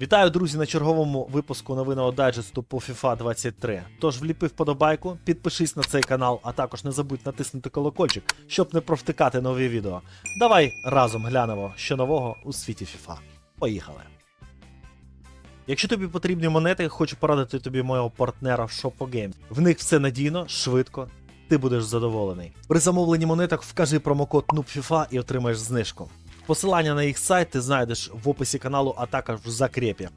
Вітаю, друзі, на черговому випуску новинного дайджесту по FIFA 23. Тож вліпи вподобайку, підпишись на цей канал, а також не забудь натиснути колокольчик, щоб не провтикати нові відео. Давай разом глянемо, що нового у світі FIFA. Поїхали! Якщо тобі потрібні монети, хочу порадити тобі мого партнера в ShopoGames. В них все надійно, швидко, ти будеш задоволений. При замовленні монеток вкажи промокод NUBFIFA і отримаєш знижку. Посилання на їх сайт ти знайдеш в описі каналу, а також в закрепі.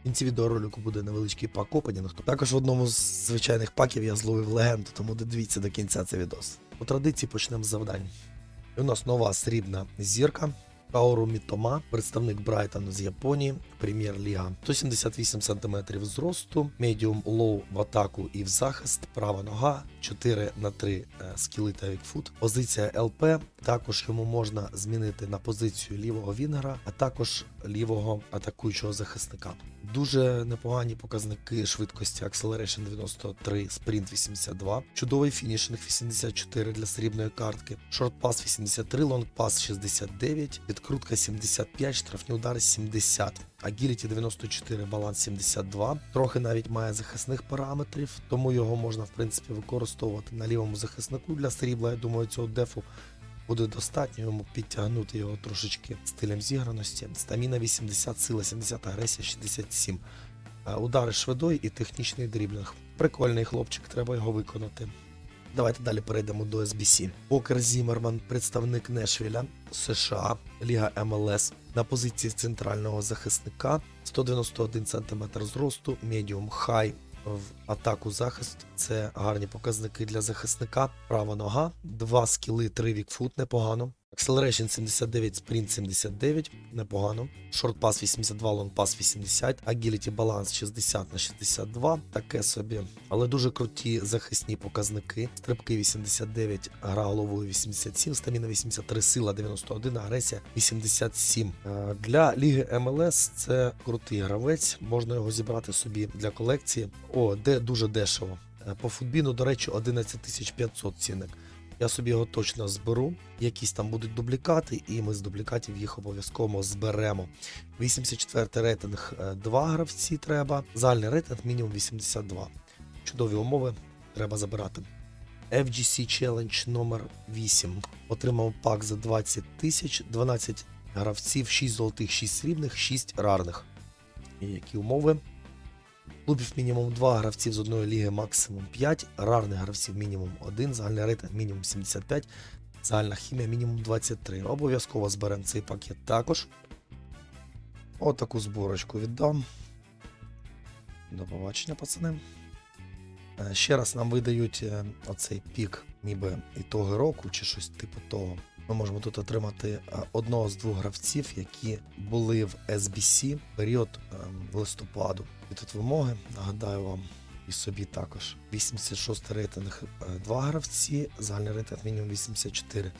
В кінці відеоролику буде невеличкий пак опенінг. Також в одному з звичайних паків я зловив легенду, тому додивіться до кінця цей відос. По традиції почнемо з завдань. І у нас нова срібна зірка. Каору Мітома, представник Брайтону з Японії, прем'єр-ліга. 178 см зросту, медіум лоу в атаку і в захист, права нога, 4 на 3 скіли та вікфут. Позиція ЛП. Також йому можна змінити на позицію лівого вінгера, а також лівого атакуючого захисника. Дуже непогані показники швидкості Acceleration 93, Sprint 82, чудовий фінішинг 84 для срібної картки, шортпас 83, лонгпас 69, відкрутка 75, штрафні удари 70. Agility 94, баланс 72. Трохи навіть має захисних параметрів, тому його можна в принципі використовувати на лівому захиснику для срібла. Я думаю, цього дефу буде достатньо йому підтягнути його трошечки стилем зіграності. Стаміна 80, сила 70, агресія 67. Е, Удари швидой і технічний дріблінг. Прикольний хлопчик, треба його виконати. Давайте далі перейдемо до SBC. Покер Зімерман, представник Нешвіля, США, Ліга МЛС на позиції центрального захисника, 191 см зросту, медіум хай в атаку захист. Це гарні показники для захисника. Права нога, два скіли, три вікфут, непогано. Acceleration 79, Sprint 79, непогано. Short Pass 82, Long Pass 80, Agility Balance 60 на 62, таке собі. Але дуже круті захисні показники. Стрибки 89, гра головою 87, стаміна 83, сила 91, агресія 87. Е, Для Ліги МЛС це крутий гравець, можна його зібрати собі для колекції. О, де дуже дешево. Е, По футбіну, до речі, 11 500 цінник. Я собі його точно зберу. Якісь там будуть дублікати, і ми з дублікатів їх обов'язково зберемо. 84 рейтинг 2 гравці треба. Загальний рейтинг мінімум 82. Чудові умови треба забирати. FGC Challenge номер 8. Отримав пак за 20 тисяч, 12 гравців, 6 золотих, 6 срібних, 6 рарних. Які умови? Клубів мінімум 2, гравців з одної ліги максимум 5, рарних гравців мінімум 1, загальний рейтинг мінімум 75, загальна хімія мінімум 23. Обов'язково зберемо цей пакет також. Отаку зборочку віддам. До побачення, пацани. Е, Ще раз нам видають е, оцей пік, ніби ітоги року чи щось типу того. Ми можемо тут отримати е, одного з двох гравців, які були в SBC період е, листопаду. І тут вимоги, нагадаю вам і собі також. 86 рейтинг 2 гравці, загальний рейтинг мінімум 84.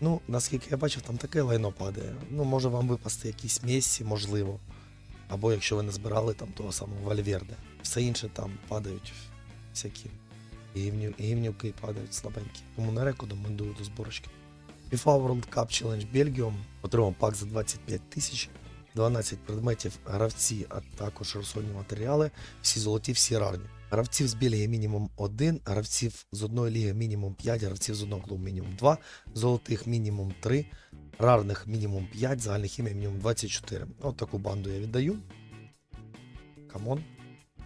Ну, наскільки я бачив, там таке лайно падає. Ну, може вам випасти якісь Месі, можливо. Або якщо ви не збирали там того самого Вальверде. Все інше там падають всякі гівню, гівнюки падають слабенькі. Тому не рекомендую до зборочки. FIFA World Cup Challenge Belgium отримав пак за 25 тисяч, 12 предметів гравці, а також розходні матеріали, всі золоті, всі рарні. Гравців з Бельгії мінімум 1, гравців з одної ліги мінімум 5, гравців з одного клубу мінімум 2, золотих мінімум 3, рарних мінімум 5, загальна хімія мінімум 24. От таку банду я віддаю. Камон.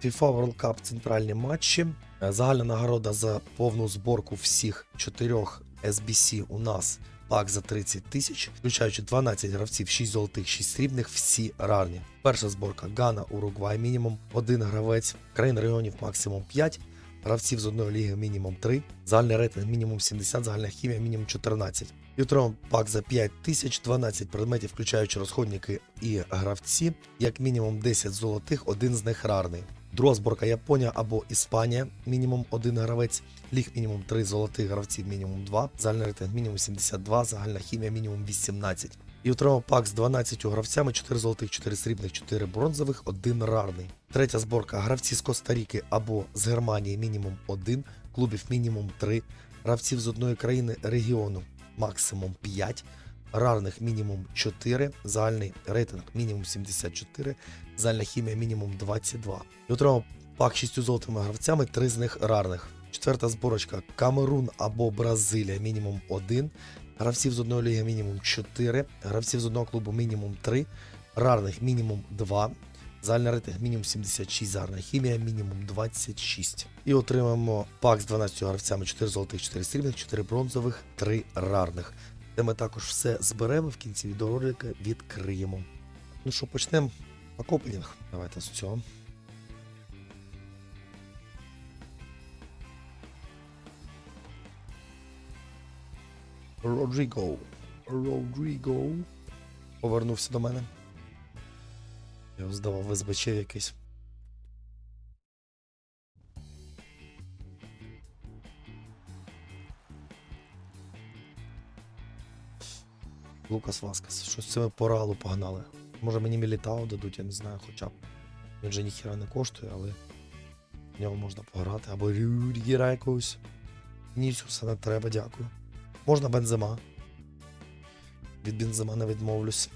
FIFA World Cup центральні матчі. Загальна нагорода за повну зборку всіх чотирьох SBC у нас пак за 30 тисяч, включаючи 12 гравців, 6 золотих, 6 срібних, всі рарні. Перша зборка Гана, Уругвай мінімум, один гравець, країн регіонів максимум 5, гравців з одної ліги мінімум 3, загальний рейтинг мінімум 70, загальна хімія мінімум 14. І отримав пак за 5 тисяч, 12 предметів, включаючи розходники і гравці, як мінімум 10 золотих, один з них рарний. Друга зборка Японія або Іспанія, мінімум один гравець, ліг мінімум 3 золотих гравців, мінімум 2, загальний рейтинг мінімум 72, загальна хімія мінімум 18. І отримав пак з 12 гравцями, 4 золотих, 4 срібних, 4 бронзових, 1 рарний. Третя зборка гравці з Коста-Ріки або з Германії мінімум 1, клубів мінімум 3, гравців з одної країни регіону максимум 5, рарних мінімум 4, загальний рейтинг мінімум 74, загальна хімія мінімум 22. І отримав пак 6 золотими гравцями, 3 з них рарних. Четверта зборочка Камерун або Бразилія мінімум 1, гравців з одної ліги мінімум 4, гравців з одного клубу мінімум 3, рарних мінімум 2, загальний рейтинг мінімум 76, загальна хімія мінімум 26. І отримаємо пак з 12 гравцями 4 золотих, 4 срібних, 4 бронзових, 3 рарних. Де ми також все зберемо в кінці відеоролика відкриємо. Ну що, почнемо пакопенінг. Давайте з цього. Родріго. Родріго. Повернувся до мене. Я здавав СБЧ якийсь. Лукас Васкес. Щось це ми по реалу погнали. Може мені Мілітао дадуть, я не знаю, хоча б. Він же ніхіра не коштує, але в нього можна пограти. Або Рюдігера якогось. Нісюса не треба, дякую. Можна бензема. Від бензема не відмовлюсь.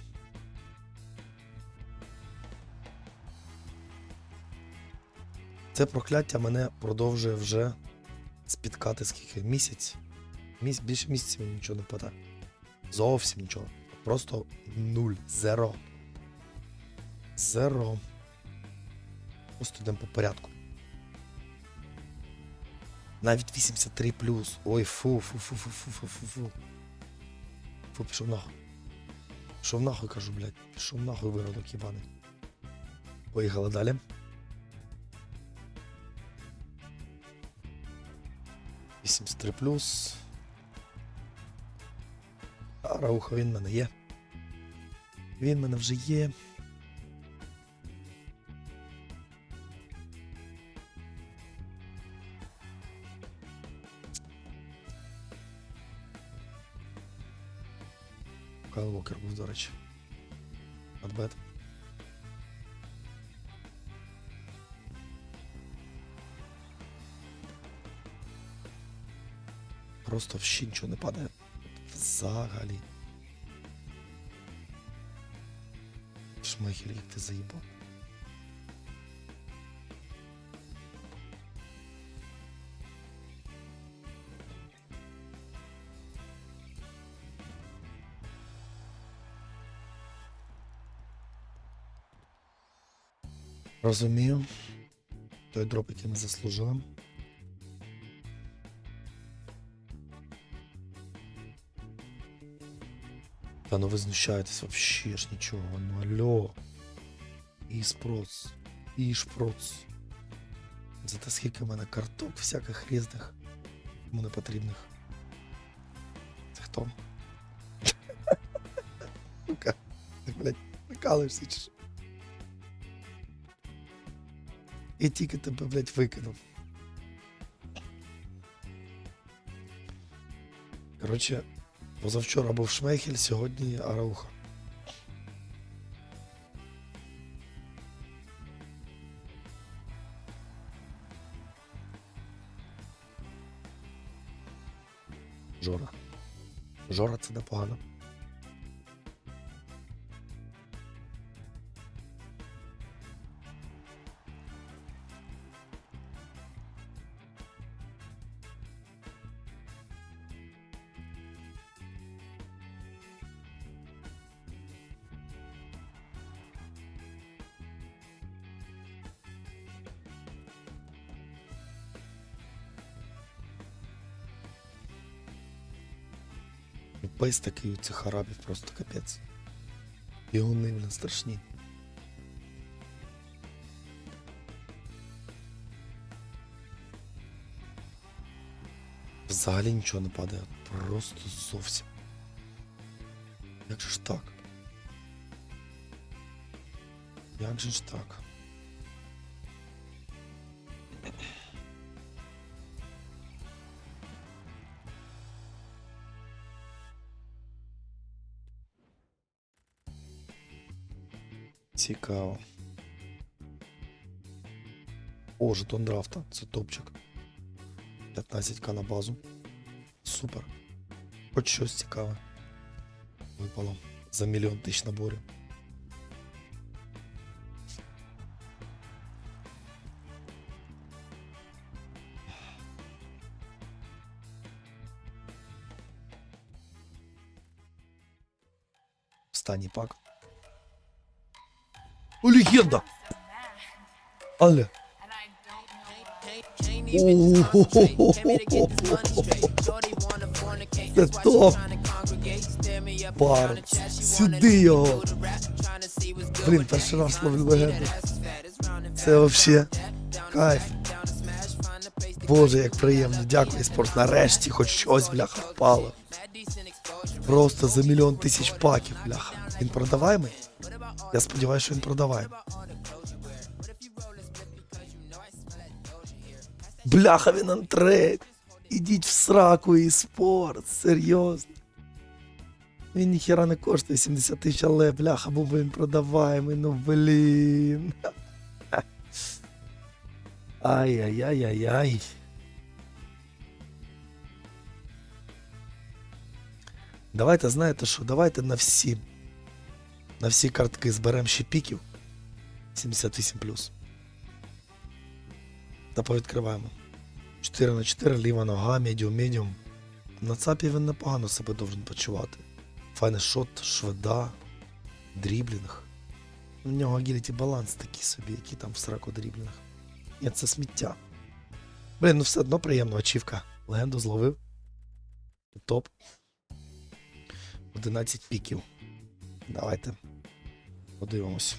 Це прокляття мене продовжує вже спіткати скільки? Місяць. Міс... Більше місяця мені нічого не падає. Зовсім нічого. Просто нуль. Зеро. Зеро. Просто йдемо по порядку. Навіть 83 плюс. Ой, фу, фу, фу, фу, фу, фу, фу, фу. Фу, пішов нахуй. Пішов нахуй, кажу, блядь. Пішов нахуй виродок їбаний. Поїхали далі. Вісімдесят три плюс. А Рауха він в мене є. Він в мене вже є. Кайлвокер був, до речі. Адбет. Просто взагалі нічого не падає. Взагалі. Шмехель, як ти заїбав. Розумію. Той дроп, який ми заслужили. Та ну ви знущаєтесь вообще ж нічого. Ну алло. Іспроц. Ішпроц. Зате скільки в мене карток всяких різних. Кому не потрібних. Це хто? Сука. Ти, блядь, прикалуєшся чи що? І тільки тебе, блядь, викинув. Коротше, позавчора був Шмейхель, сьогодні Арауха. Жора. Жора це непогано. Ну, Пейс такий у цих арабів просто капець. Його нивно страшні. Взагалі нічого не падає. Просто зовсім. Як же ж так? Як же ж так? Цікаво. О, жетон драфта. Це топчик. 15к на базу. Супер. Хоч щось цікаве. випало за мільйон тисяч наборів. Останній пак. О, легенда! Але. Це топ! Пар. Сюди його! Блін, перший раз ловлю легенду. Це вообще кайф. Боже, як приємно. Дякую, спорт. Нарешті хоч щось, бляха, впало. Просто за мільйон тисяч паків, бляха. Він продаваємий? Я сподіваюся, що він продаваємий. Бляха, він антрейд. Ідіть в сраку і спорт, серйозно. Він ніхіра не коштує 70 тисяч, але бляха, би він продаваємий, ну блін. Ай-яй-яй-яй-яй. Давайте, знаєте що, давайте на всі. На всі картки зберемо ще піків. 78 Та повідкриваємо. 4 на 4, ліва нога, медіум, медіум. На цапі він непогано себе должен почувати. Файний шот, шведа, дріблінг. У нього агіліті баланс такий собі, який там в сраку дріблінг. Ні, це сміття. Блін, ну все одно приємно, очівка. Легенду зловив. Топ. 11 піків. Давайте. Подивимось.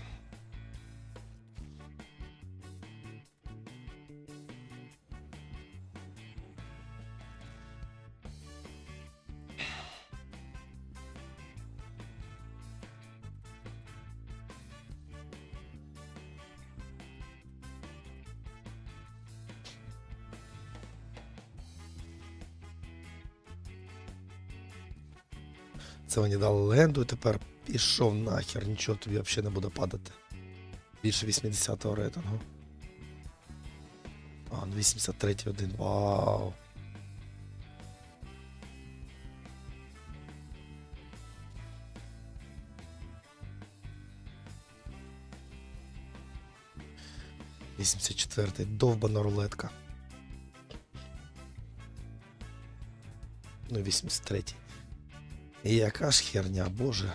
Це мені дали легенду, і тепер пішов нахер, нічого тобі взагалі не буде падати. Більше 80-го рейтингу. А, ну 83 один. Вау. Вісімдесят четвертий. Довбана рулетка. Ну, 83-й. Яка ж херня, боже.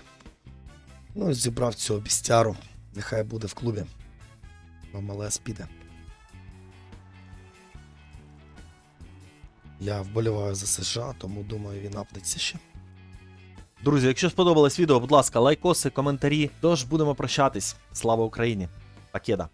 Ну, зібрав цього бістяру. Нехай буде в клубі. МЛС піде. Я вболіваю за США, тому думаю, він апнеться ще. Друзі, якщо сподобалось відео, будь ласка, лайкоси, коментарі. Тож будемо прощатись. Слава Україні! Пакеда!